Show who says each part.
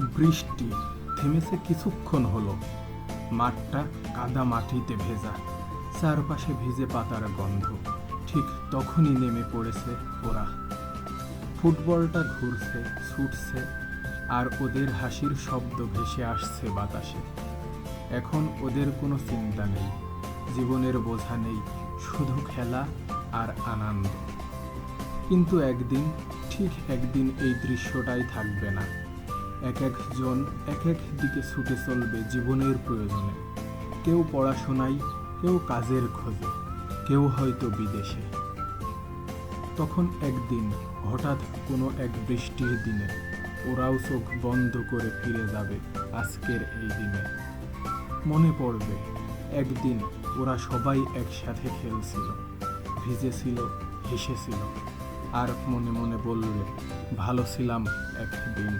Speaker 1: বৃষ্টি থেমেছে কিছুক্ষণ হলো। মাঠটা কাদা মাটিতে ভেজা, চারপাশে ভিজে পাতার গন্ধ। ঠিক তখনই নেমে পড়েছে ওরা। ফুটবলটা ঘুরছে, ছুটছে, আর ওদের হাসির শব্দ ভেসে আসছে বাতাসে। এখন ওদের কোনো চিন্তা নেই, জীবনের বোঝা নেই, শুধু খেলা আর আনন্দ। কিন্তু একদিন, ঠিক একদিন এই দৃশ্যটাই থাকবে না। এক একজন এক এক দিকে ছুটে চলবে জীবনের প্রয়োজনে কেউ পড়াশোনায় কেউ কাজের খোঁজে, কেউ হয়তো বিদেশে। তখন একদিন হঠাৎ কোনো এক বৃষ্টির দিনে ওরাও চোখ বন্ধ করে ফিরে যাবে আজকের এই দিনে। মনে পড়বে, একদিন ওরা সবাই একসাথে খেলছিল, ভিজেছিল, হেসেছিল, আর মনে মনে বলবে ভালো ছিলাম একদিন।